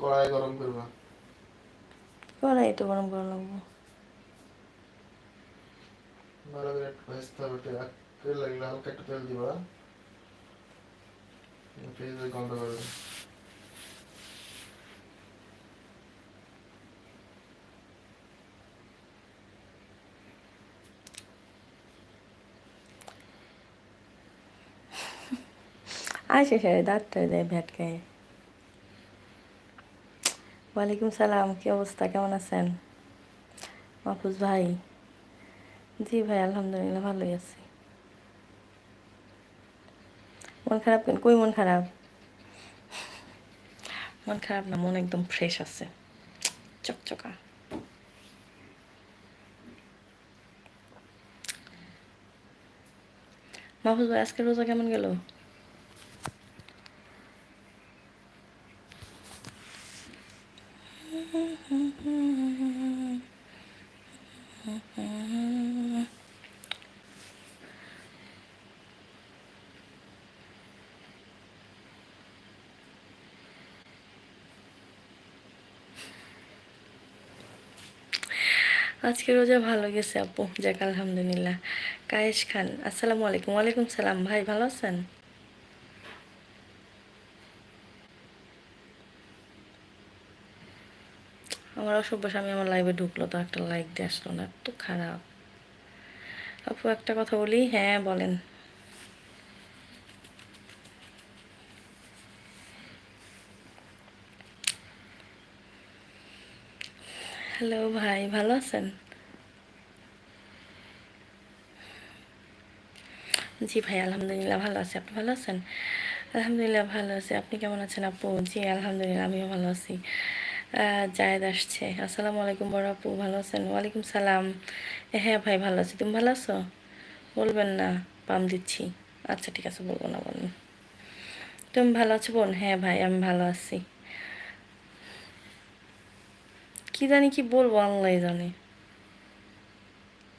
কড়াই গরম করবা? কড়াই তো গরম করা লাগবো। ভালো করে একটু ভাজতে হবে তেল তেল লাগলে হালকা একটু তেল দিবা। পেঁয়াজের গন্ধ করবে। আসে সে দাঁতটা দেয় ভ্যাটকায় ওয়ালাইকুম সালাম, কি অবস্থা? কেমন আছেন? মাহফুজ ভাই? জি ভাই, আলহামদুলিল্লাহ ভালোই আছি। মন খারাপ কেন? কই মন খারাপ? মন খারাপ না, মন একদম ফ্রেশ আছে। চকচকা। মাহফুজ ভাই আজকে রোজা কেমন গেল? আজকে রোজা ভালো গেছে, আপু। যাক, আলহামদুলিল্লাহ। কায়েশ খান, আসসালামু আলাইকুম। ওয়ালাইকুম সালাম। ভাই, ভালো আছেন? আমার অসভ্য স্বামী আমার লাইভে ঢুকলো, তো একটা লাইক দিয়ে আসলো না, এত খারাপ। আপু, একটা কথা বলি? হ্যাঁ বলেন। হ্যালো ভাই, ভালো আছেন? জি ভাই, আলহামদুলিল্লাহ ভালো আছি। আপনি ভালো আছেন? আলহামদুলিল্লাহ ভালো আছি। আপনি কেমন আছেন আপু? জি, আলহামদুলিল্লাহ, আমিও ভালো আছি। জায়েদ আসছে। আসসালামু আলাইকুম বড় আপু, ভালো আছেন? ওয়ালাইকুম সালাম। হ্যাঁ ভাই, ভালো আছি। তুমি ভালো আছো? বলবেন না পাম দিচ্ছি। আচ্ছা ঠিক আছে, বলব না বলুন তুমি ভালো আছো বোন? হ্যাঁ ভাই, আমি ভালো আছি। কি জানি কি বলব আল্লাহ জানে।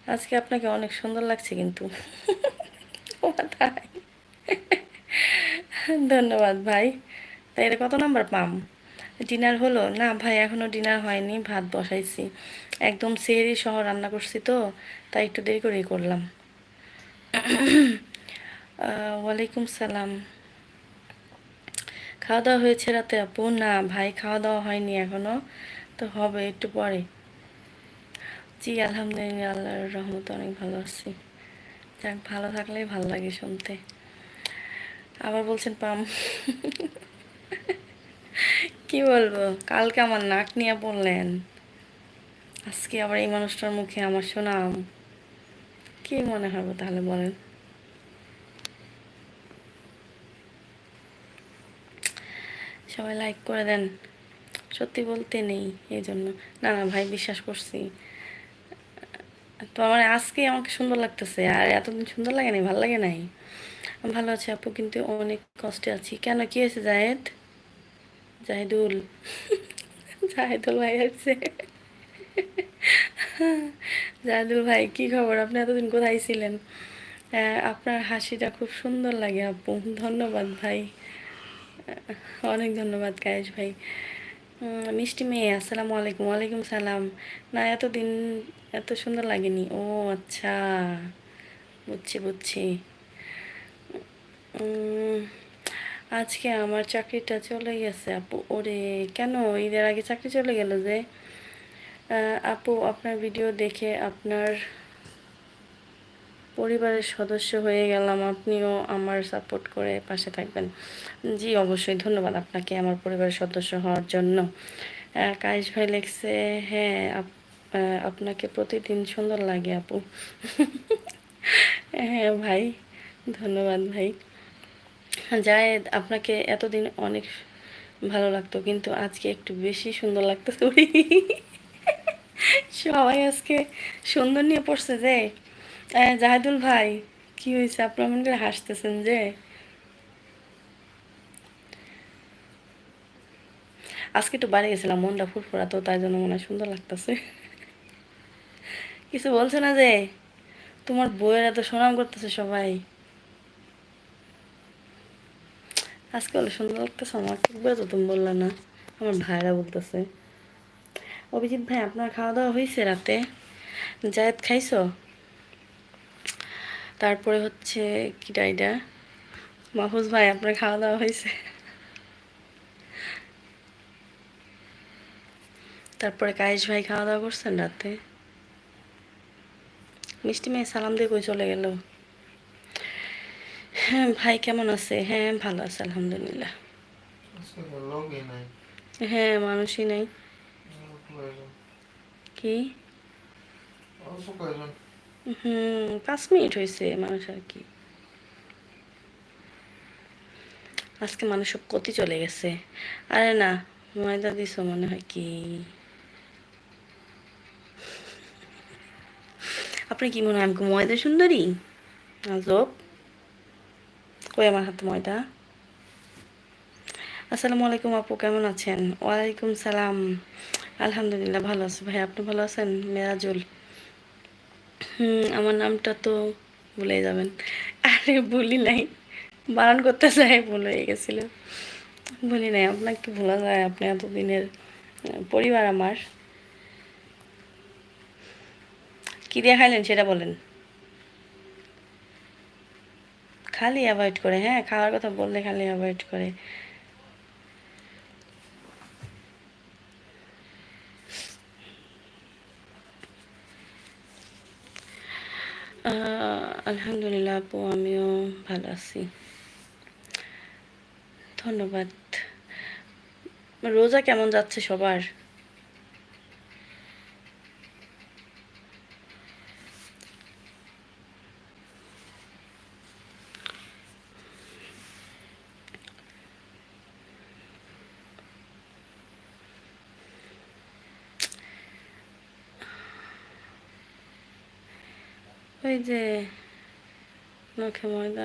আজকে আপনাকে অনেক সুন্দর লাগছে কিন্তু। ধন্যবাদ ভাই। তাই এটা কত নাম্বার পাম ডিনার হলো? না ভাই, এখনও ডিনার হয়নি, ভাত বসাইছি। একদম সেহেরি সহ রান্না করছি তো, তাই একটু দেরি করেই করলাম। ওয়ালাইকুম সালাম। খাওয়া দাওয়া হয়েছে রাতে আপু? না ভাই, খাওয়া দাওয়া হয়নি এখনও। তো হবে একটু পরে। জি, আলহামদুলিল্লাহ, আল্লাহর রহমতে অনেক ভালো আছি। যাক, ভালো থাকলেই ভালো লাগে শুনতে। আবার বলছেন, পাম। কি বলব, কালকে আমার নাক নিয়ে বললেন। আজকে আবার এই মানুষটার মুখে আমার শোনাম কি মনে হবে তাহলে বলেন? সবাই লাইক করে দেন। সত্যি বলতে নেই এই জন্য না না, ভাই, বিশ্বাস করছি। তো আমার আজকে আমাকে সুন্দর লাগতেছে, আর এতদিন সুন্দর লাগে নাই, ভালো লাগে নাই? ভালো আছি আপু, কিন্তু অনেক কষ্টে আছি। কেন, কি হয়েছে, জাহেদ? জাহিদুল। জাহেদুল ভাই আছে জাহেদুল ভাই, কি খবর? আপনি এতদিন কোথায় ছিলেন? আপনার হাসিটা খুব সুন্দর লাগে আপু। ধন্যবাদ ভাই। অনেক ধন্যবাদ কায়েশ ভাই। মিষ্টি মেয়ে, আসসালামু আলাইকুম। ওয়ালাইকুম সালাম। না, এতদিন এত সুন্দর লাগেনি। ও আচ্ছা। বুঝছি বুঝছি। আজকে আমার চাকরিটা চলে গেছে, আপু। ওরে, কেন? ঈদের আগে চাকরি চলে গেল যে। আপু, আপনার ভিডিও দেখে আপনার পরিবারের সদস্য হয়ে গেলাম। আপনিও আমার সাপোর্ট করে পাশে থাকবেন। জি, অবশ্যই। ধন্যবাদ আপনাকে আমার পরিবারের সদস্য হওয়ার জন্য। কায়েশ ভাই লেখছে হ্যাঁ আপ- আপনাকে প্রতিদিন সুন্দর লাগে আপু। হ্যাঁ ভাই, ধন্যবাদ ভাই। জায়েদ, আপনাকে এতদিন অনেক ভালো লাগতো, কিন্তু আজকে একটু বেশি সুন্দর লাগতো। সবাই আজকে সুন্দর নিয়ে পড়ছে যে। জাহিদুল ভাই, কি হয়েছে আপনার মনে করে হাসতেছেন যে? আজকে একটু বাড়ি গেছিলাম, মনটা ফুরফুরা তো তাই জন্য মনে হয় সুন্দর লাগতেছে। কিছু বলছে না যে? তোমার বইয়ের এত সুনাম করতেছে সবাই। আজকে বলে সুন্দর লাগতেছে আমার একবার তো তুমি বললা না, আমার ভাইরা বলতেছে। অভিজিৎ ভাই, আপনার খাওয়া দাওয়া হয়েছে রাতে? জায়েদ, খাইছো? তারপরে হচ্ছে কি ডাইডা মাহফুজ ভাই আপনার খাওয়া দাওয়া হয়েছে? তারপরে কায়েশ ভাই খাওয়া দাওয়া করছেন রাতে? মিষ্টি মেয়ে সালাম দিয়ে কই চলে গেল? হ্যাঁ ভাই কেমন আছে? হ্যাঁ ভালো আছে আলহামদুলিল্লাহ। হ্যাঁ মানুষই নাই। কি? হুম পাঁচ মিনিট হয়েছে মানুষ আর কি। আজকে মানুষ সব কতি চলে গেছে। আরে না, ময়দা দিছো মনে হয় কি? আপনি কি মনে হয় আমাকে ময়দা সুন্দরী? আজব। কই আমার হাতে ময়দা? আসসালামু আলাইকুম আপু, কেমন আছেন? ওয়ালাইকুম সালাম। আলহামদুলিল্লাহ ভালো আছি। ভাই, আপনি ভালো আছেন? মেরাজুল হুম, আমার নামটা তো ভুলে যাবেন। আরে ভুলি নাই। বারণ করতে যাই, ভুল হয়ে গেছিল। ভুলি নাই আপনাকে ভোলা যায় আপনি এতদিনের পরিবার আমার। কি দিয়ে খাইলেন সেটা বলেন। খালি অ্যাভয়েড করে হ্যাঁ খাওয়ার কথা বললে খালি অ্যাভয়েড করে। আলহামদুলিল্লাহ আপু আমিও ভালো আছি। ধন্যবাদ। রোজা কেমন যাচ্ছে সবার? ওই যে নখে ময়দা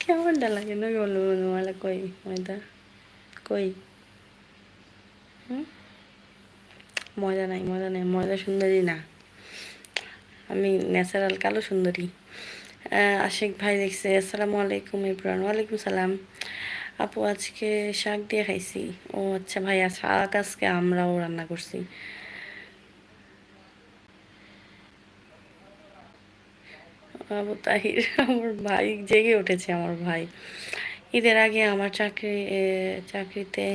কেমনটা লাগে? নখে বলব ময়লা কই ময়দা? কই? ময়দা নাই ময়দা নাই, ময়দা সুন্দরী না। আমি ন্যাচারাল, কালো সুন্দরী। আশিক ভাই দেখছে আসসালামু আলাইকুম ইব্রান ওয়ালাইকুম সালাম। আপু, আজকে শাক দিয়ে খাইছি। ও আচ্ছা ভাই, আজ শাক, আজকে আমরাও রান্না করছি। আবু তাহির আমার ভাই জেগে উঠেছে আমার ভাই। ঈদের আগে আমার চাকরি চাকরিতে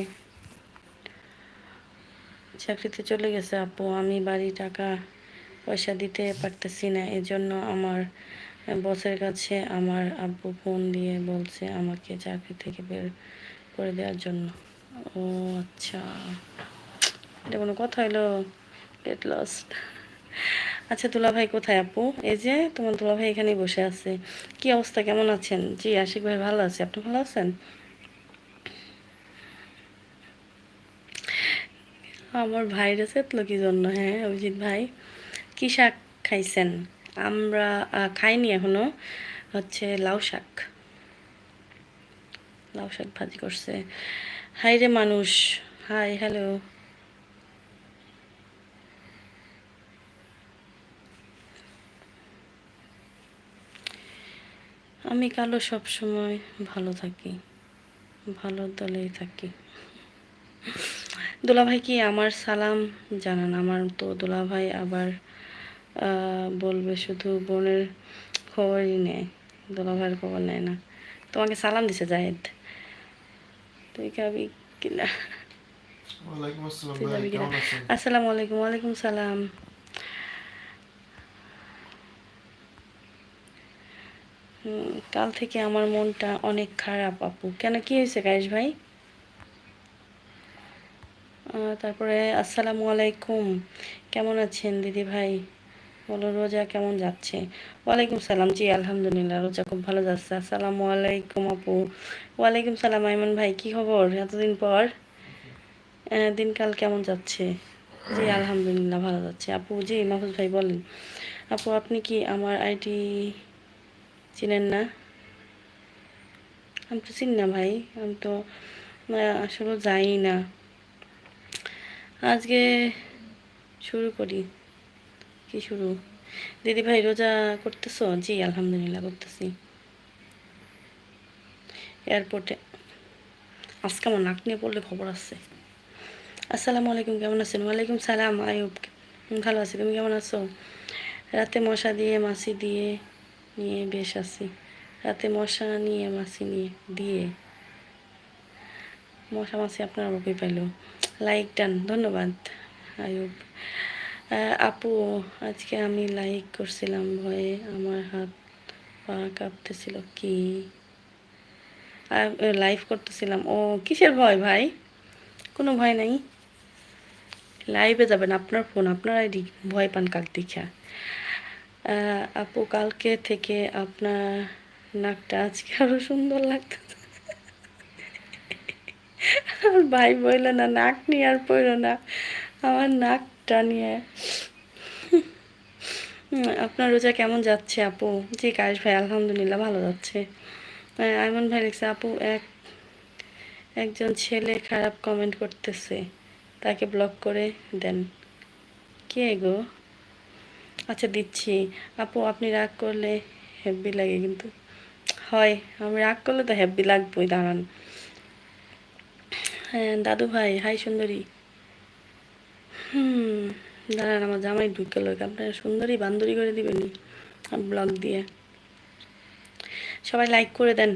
চাকরিতে চলে গেছে আপু। আমি বাড়ি টাকা পয়সা দিতে পারতেছি না, এজন্য আমার বসের কাছে আমার আব্বু ফোন দিয়ে বলছে আমাকে চাকরি থেকে বের করে দেওয়ার জন্য। ও আচ্ছা এটা কোনো কথা হলো গেট লস্ট আচ্ছা দুলা ভাই কোথায় আপু? এই যে তোমার দুলা ভাই এখানেই বসে আছে। কি অবস্থা? কেমন আছেন? জি, আশিক ভাই ভালো আছে। আপনি ভালো আছেন? আমার ভাইরা চেতলো কি জন্য? হ্যাঁ অভিজিৎ ভাই। কি শাক খাইছেন? আমরা খাইনি এখনও। হচ্ছে লাউ শাক। লাউ শাক ভাজি করছে। হাই রে মানুষ। Hi, hello. আমি কালো সব সময় ভালো থাকি ভালো দলেই থাকি। দুলাভাই কি আমার সালাম জানান? আমার তো দুলাভাই আবার বলবে শুধু বোনের খবরই নেয় দুলাভাইয়ের খবর নেয় না। তোমাকে সালাম দিছে জাহেদ। তুই খাবি কিনা? আসসালামু আলাইকুম ওয়ালাইকুম সালাম হুম, কাল থেকে আমার মনটা অনেক খারাপ, আপু। কেন, কি হয়েছে গায়েশ ভাই? তারপরে, আসসালামু আলাইকুম। কেমন আছেন দিদি ভাই? বলো, রোজা কেমন যাচ্ছে? ওয়ালাইকুম সালাম। জি, আলহামদুলিল্লাহ, রোজা খুব ভালো যাচ্ছে। আসসালামু আলাইকুম, আপু। ওয়ালাইকুম সালাম, আইমান ভাই, কি খবর? এতদিন পর? দিনকাল কেমন যাচ্ছে? জি, আলহামদুলিল্লাহ, ভালো যাচ্ছে। আপু, জি, মাহফুজ ভাই, বলেন। আপু, আপনি কি আমার আইডি চিনেন না? আমি তো চিনি না ভাই, আমি তো আসলে যাই না। আজকে শুরু করি। কি শুরু? দিদি ভাই রোজা করতেছো? জি, আলহামদুলিল্লাহ করতেছি। এয়ারপোর্টে আজকে আমার নাক নিয়ে পড়লে খবর আছে? আসসালামু আলাইকুম, কেমন আছেন? ওয়ালাইকুম সালাম, আয়ুব, ভালো আছি, তুমি কেমন আছো? রাতে মশা দিয়ে, মাছি দিয়ে নিয়ে বেশ আছি। রাতে মশা নিয়ে মাছি নিয়ে দিয়ে। মশা মাছি আপনার বাবাই পাইল। লাইক ডান ধন্যবাদ। আয়ুব আপু আজকে আমি লাইক করছিলাম ভয়ে আমার হাত পা কাঁপতেছিল কি? লাইভ করতেছিলাম। ও কিসের ভয় ভাই? কোনো ভয় নাই? লাইভে যাবেন আপনার ফোন আপনার আইডি ভয় পান কাক আহ, আপু, কালকে থেকে আপনার নাকটা আজকে আরও সুন্দর লাগতো আর ভাই বলল, না, নাক নিয়ে আর পড়ল না। আমার নাকটা নিয়ে। আপনার রোজা কেমন যাচ্ছে আপু? জি, কাশ ভাই, আলহামদুলিল্লাহ ভালো যাচ্ছে। আইমন ভাই লিখছে, আপু, এক, একজন ছেলে খারাপ কমেন্ট করতেছে। তাকে ব্লক করে দেন। কে গো? আচ্ছা দিচ্ছি। আপু, আপনি রাগ করলে হেব্বি লাগে কিন্তু। হয়, আমি রাগ করলে তো হেব্বি লাগবেই, দাঁড়ান। হ্যাঁ দাদু ভাই, হাই সুন্দরী। হুম, দাঁড়ান, আমার জামাই ঢুকে লোক আপনার সুন্দরী বান্দরি করে দিবেন ব্লগ দিয়ে। সবাই লাইক করে দেন।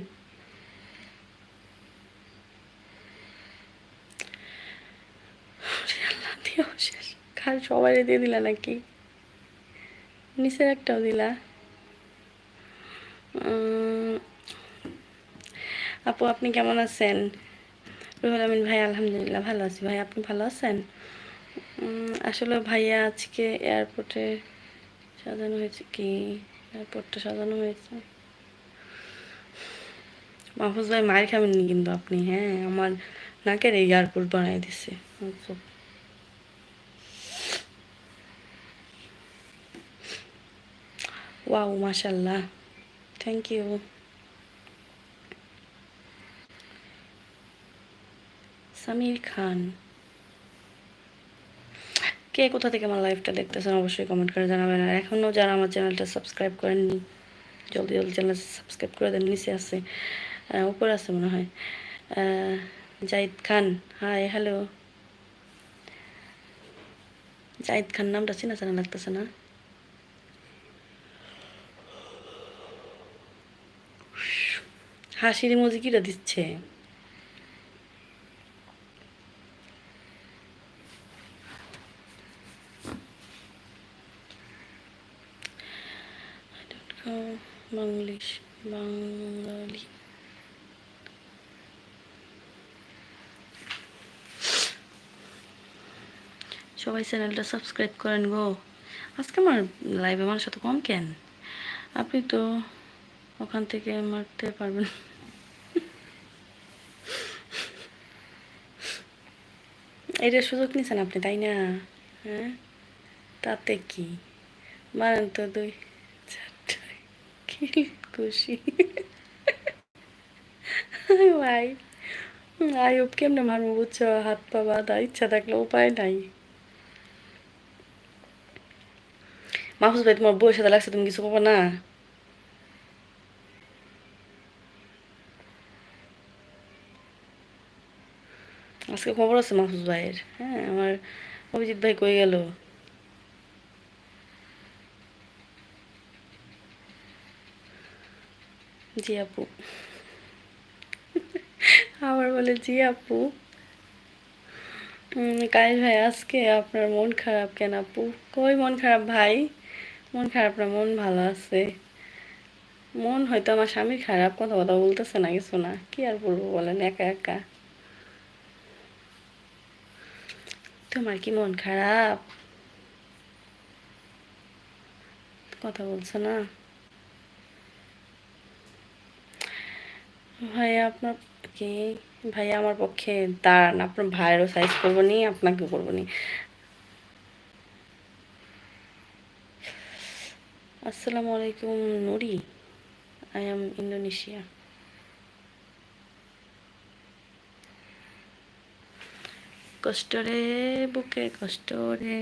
সবাই দিয়ে দিলা নাকি? নিচের একটাও দিলা। আপু, আপনি কেমন আছেন? রুহুল আমিন ভাই, আলহামদুলিল্লাহ ভালো আছি। ভাই, আপনি ভালো আছেন? আসলে ভাইয়া আজকে এয়ারপোর্টে সাজানো হয়েছে কি? এয়ারপোর্টটা সাজানো হয়েছে। মাহফুজ ভাই, মায়ের খাবেননি কিন্তু আপনি হ্যাঁ? আমার নাকের এই এয়ারপোর্ট বানাই দিছে আচ্ছা। ওয়াও মাশাল্লাহ থ্যাংক ইউ সামির খান কে কোথা থেকে আমার লাইভটা দেখতেছেন অবশ্যই কমেন্ট করে জানাবেন। আর এখনও যারা আমার চ্যানেলটা সাবস্ক্রাইব করেননি, জলদি জলদি চ্যানেল সাবস্ক্রাইব করে দেন। নিচে আছে উপরে আছে মনে হয়। জাহিদ খান। হাই হ্যালো জাহিদ খান নামটা চিনা চেনা লাগতেছে না? হাসির ইমোজি কিটা দিচ্ছে? বাংলিশ বাঙালি সবাই চ্যানেলটা সাবস্ক্রাইব করেন গো। আজকে আমার লাইভে আমার সাথে কম কেন? আপনি তো ওখান থেকে মারতে পারবেন। এটার সুযোগ নিছেন আপনি, তাই না? হ্যাঁ? তাতে কি? মারেন তো দুই চারটায় কি খুশি। ভাই আয়ুব কেমনে মারবো বুঝছ? হাত পা বাঁধা, ইচ্ছা থাকলে উপায় নাই। মাহফুজ ভাই, তোমার বউয়ের সাথে লাগছে, তুমি কিছু পাবো না? আজকে খবর আছে মাহফুজ ভাইয়ের? হ্যাঁ আমার অভিজিৎ ভাই কই গেল? জি আপু। আবার বলে, জি আপু। কাইল ভাই, আজকে আপনার মন খারাপ কেন আপু? কই মন খারাপ ভাই? মন খারাপ না, মন ভালো আছে। মন হয়তো আমার স্বামীর খারাপ কথা কথা বলতেছে না, কিছু না। কি আর বলব বলেন, একা একা। তোমার কি মন খারাপ। কথা বলছো না। ভাইয়া আপনার কি? ভাইয়া আমার পক্ষে দাঁড়ান, আপনার ভাইয়েরও সাইজ করব নি, আপনাকেও করব নি। আসসালামু আলাইকুম, নুরি। আই এম ইন্দোনেশিয়া কষ্ট রে বুকে কষ্ট রে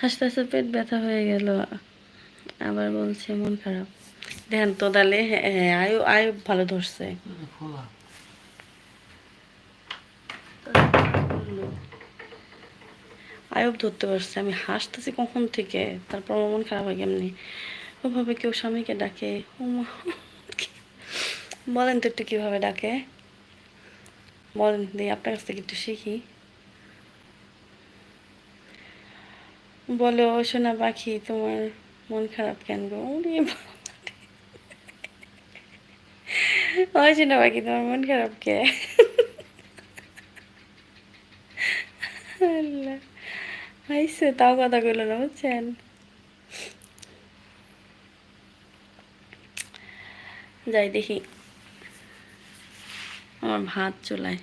হাসতে হাসতে পেট ব্যথা হয়ে গেল। আবার বলছে মন খারাপ। দেখেন তো তাহলে হ্যাঁ হ্যাঁ, আয়ু আয়ু ভালো ধরছে। আয়ব ধরতে পারছে আমি হাসতেছি কখন থেকে? তারপর মন খারাপ হয় কেমনি? ওভাবে কেউ স্বামীকে ডাকে ও মা। বলেন তো একটু কীভাবে ডাকে? বলেন দিই আপনার কাছ থেকে একটু শিখি। বলো, সোনা পাখি, তোমার মন খারাপ কেন গো? ওই সোনা পাখি, তোমার মন খারাপ কে? আল্লাহ। তাও কথা কইল না, বুঝছেন? যাই দেখি। আমার ভাত চুলায়।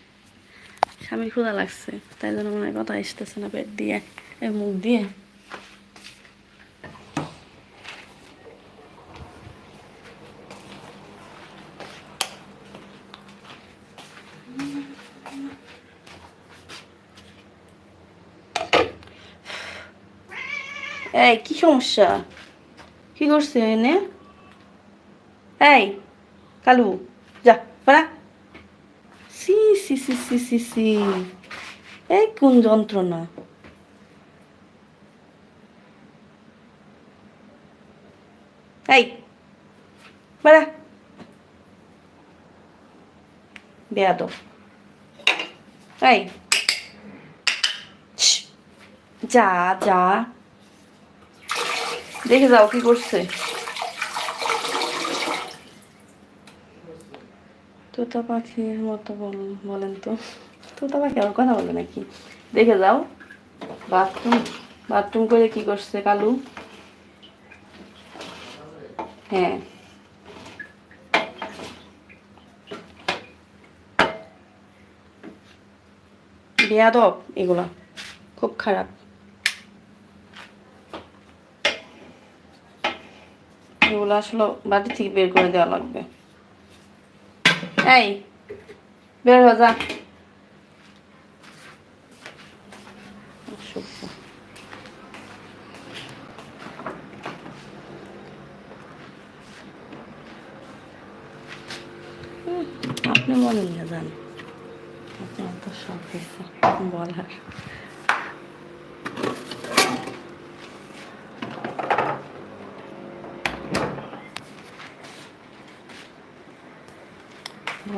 স্বামীর ক্ষুধা লাগছে, তাই জন্য মনে কথা আসতেছে না পেট দিয়ে, এই মুখ দিয়ে। এই, কি সমস্যা? কি করছে এনে? এই, কালু, যা পারা সি সি সি সি সি। এই কোন যন্ত্রণা? এই পারা বেয়াদব। এই। যা যা। দেখে যাও কি করছে। তোতা পাখির মতো বল, বলেন তো। তোতা পাখি আর কথা বলে নাকি? দেখে যাও। বাথরুম বাথরুম করে কি করছে কালু? হ্যাঁ। বেয়াদব এগুলা। খুব খারাপ। এগুলো আসলে বাড়ি থেকে বের করে দেওয়া লাগবে। এই বের হয়ে যা। আপনি বলেন না জান। আপনার তো সব বলার।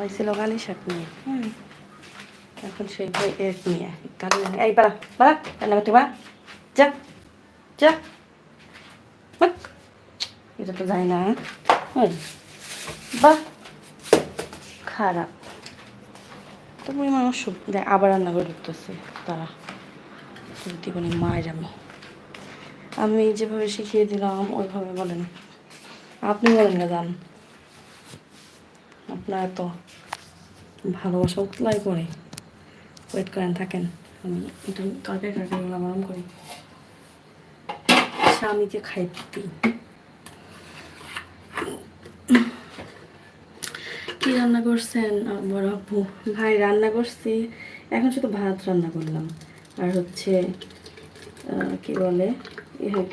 ভয় ছিল কালি শাক নিয়ে। এখন সেই ভয় এক নিয়ে। কালি এই পারা পারা রান্না করতে পারা যা যা। এটা তো যায় না ওই বাহ। খারাপ। তো পরিমাণ অসুখ দেখ আবার রান্না করে ঢুকতেছে। তারা যদি কোনো মায়ের আমি। আমি যেভাবে শিখিয়ে দিলাম ওইভাবে বলেন। আপনি বলেন না জান। আপনার এত ভালোবাসা উতলাই করে। ওয়েট করেন, থাকেন। আমি একটু তরকারি তরকারিগুলো গরম করি। স্বামীকে খাইতে দিই। কি রান্না করছেন বড় আপু? ভাই, রান্না করছি। এখন শুধু ভাত রান্না করলাম। আর হচ্ছে কি বলে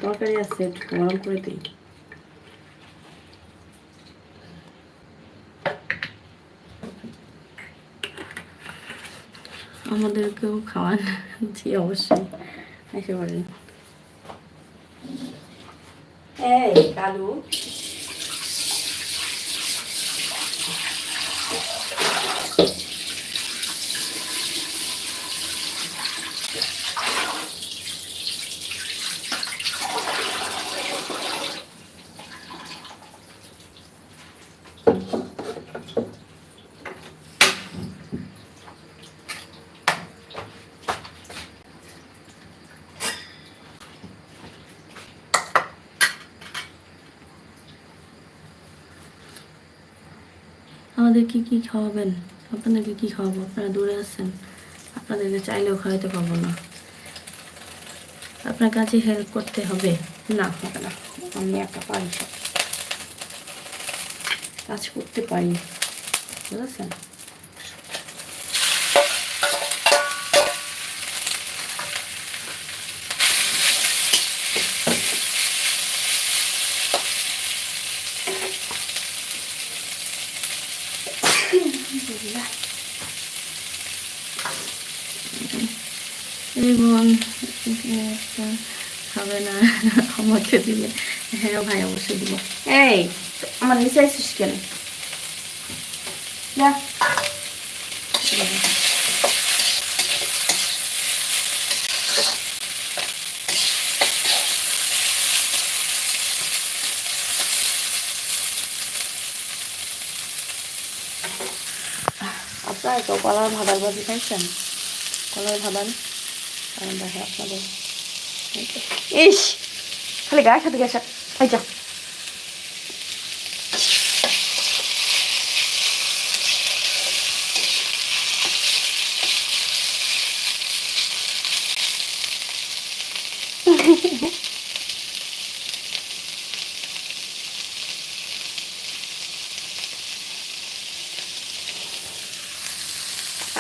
তরকারি আছে, একটু গরম করে দিই। আমাদেরকেও খাওয়ান। জি অবশ্যই। এসে বলেন এই কালু। আমাদের কি খাওয়াবেন? আপনাদেরকে কি খাওয়াবো? আপনারা দূরে আছেন। আপনাদেরকে চাইলেও খাওয়াতে পারব না। আপনার কাছে হেল্প করতে হবে? না হবে না। আমি একটা পারি। কাজ করতে পারি। বুঝেছেন আলহামদুলিল্লাহ এই বোন একটা খাবে না, আমাকে দিবে হ্যাঁ ভাই, অবশ্যই দিব। এই, আমার নিচে আসিস কেন? আপনারা তো কলার ভাদার ভাজি খাইছেন? কলার ভাদার? কারণ দেখে আপনাদের। ইস খালি গায়ে খেতে গেছে এই যা।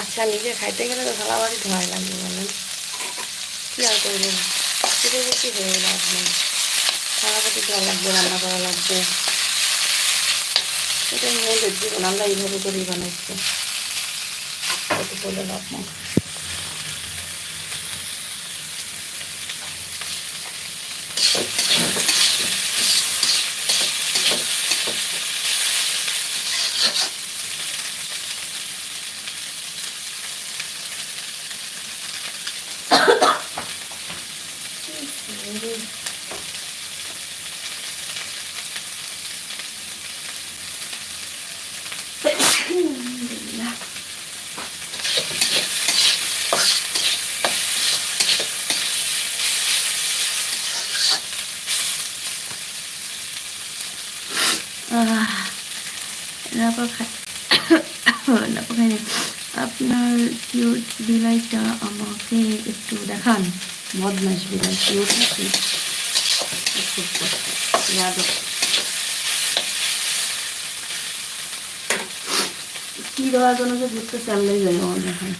আচ্ছা নিজে খাইতে গেলে তো থালা বাড়ি ধোয়াই লাগবে কি আর করবেন সেটা বেশি হয়ে লাভ নেই বাটি লাগবে, রান্না করা লাগবে। এটা মেয়েদের জীবন আমরা এইভাবে করেই বানাইছি। কত বলে লাভ নেই আলহামদুলিল্লাহ আহ, রাপা খাই রাপা খাইনি আপনার কিউট বিলাইটা আমাকে একটু দেখান বদমাস বিলাই কিউট নাকি খুব কি দেওয়ার জন্য যে বুঝতেছে আমরাই জানি আমার দেখছেন?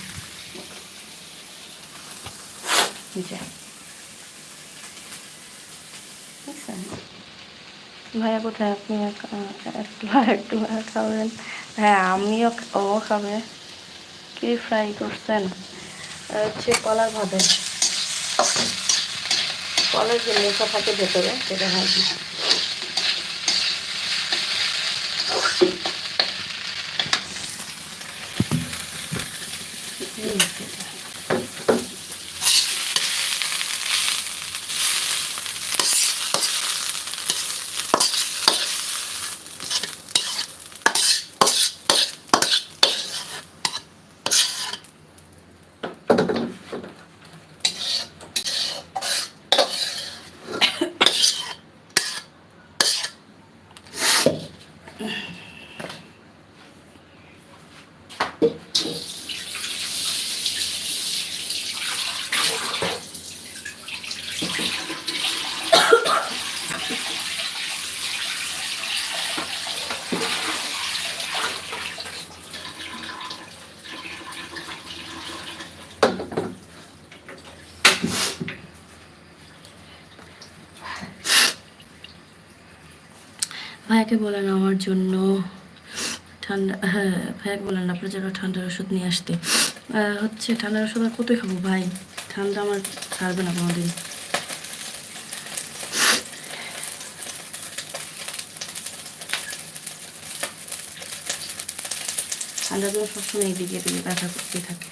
ভাইয়া কোথায়? আপনি একটু একটু খাবেন? হ্যাঁ আমিও ও খাবে। কি ফ্রাই করছেন? হচ্ছে কলার ভাবে কলার যে মুখা থাকে ভেতরে সেটা ভাজি এই সেটা। ভাইয়াকে বলেন আমার জন্য ঠান্ডা হ্যাঁ ভাইয়াকে বলেন আপনার জন্য ঠান্ডার ওষুধ নিয়ে আসতে। হচ্ছে ঠান্ডার ওষুধ আর কতই খাব ভাই? ঠান্ডা আমার ছাড়বে না কোনোদিন। ঠান্ডা জন্য সবসময় এদিকে এদিকে ব্যথা করতে থাকে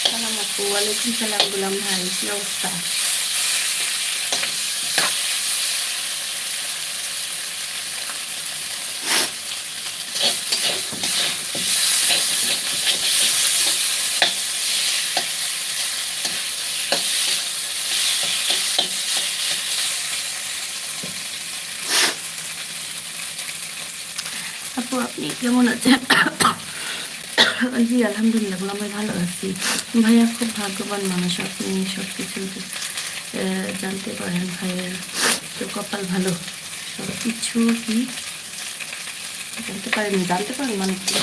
সালাম আপু ওয়ালাইকুম সালাম গুলাম ভাই কি অবস্থা? আপু আপনি কেমন আছেন? জি আলহামদুলিল্লাহ গুলাম আমি ভালো আছি ভাইয়া খুব ভাগ্যবান মানুষ আপনি সব কিছু জানতে পারেন ভাইয়ের তো কপাল ভালো সব কিছু কি জানতে পারেন জানতে পারেন মানে কি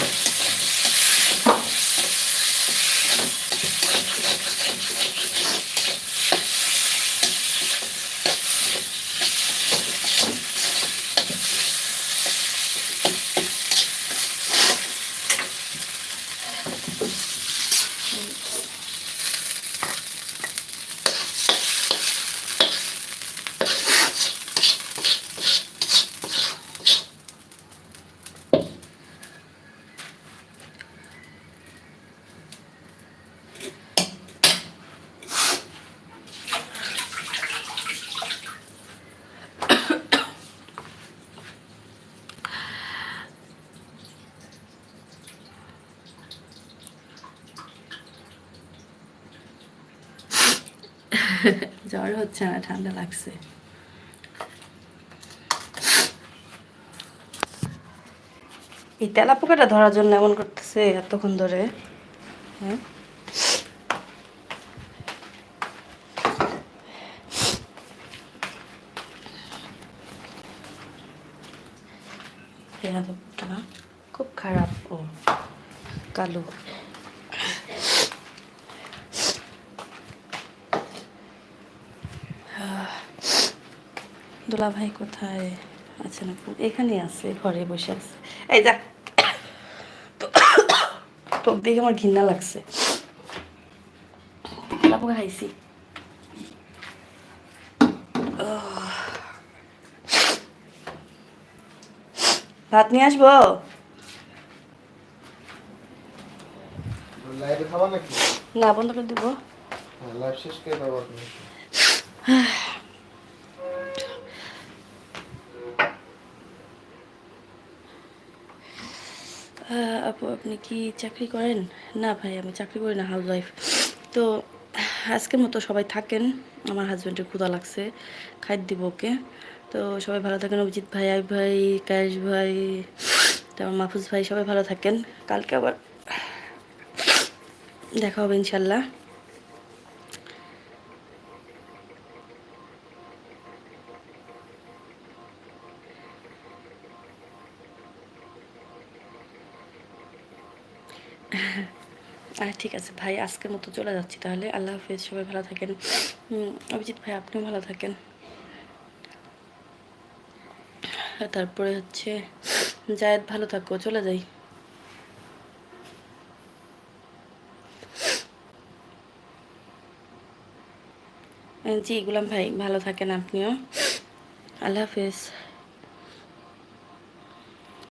জ্বর হচ্ছে না ঠান্ডা লাগছে এই তেলা পোকাটা ধরার জন্য এমন করতেছে এতক্ষণ ধরে। হ্যাঁ? খুব খারাপ ও কালো। দোলা ভাই কোথায় আছেন আপু এখানে আছে ঘরে বসে আছে। এই যা। তোর দেখে আমার ঘৃণা লাগছে। আপু খাইছি। ভাত নিয়ে আসব? না বন্ধ করে দিব। হ্যাঁ লাইভ শেষ করে দাও আপনি আপনি কি চাকরি করেন? না ভাই, আমি চাকরি করি না হাউস ওয়াইফ তো আজকের মতো সবাই থাকেন। আমার হাজব্যান্ডের ক্ষুদা লাগছে খাইট দিব ওকে। তো সবাই ভালো থাকেন, অভিজিৎ ভাই আই ভাই, কায়েশ ভাই, তারপর মাহফুজ ভাই, সবাই ভালো থাকেন। কালকে আবার দেখা হবে ইনশাল্লাহ। ঠিক আছে ভাই, আজকের মতো চলে যাচ্ছি তাহলে। আল্লাহ হাফিজ, সবাই ভালো থাকেন। অভিজিৎ ভাই, আপনিও ভালো থাকেন। তারপরে হচ্ছে, জায়দ ভালো থাকো, চলে যাই। জি, গুলাম ভাই, ভালো থাকেন আপনিও। আল্লাহ হাফিজ।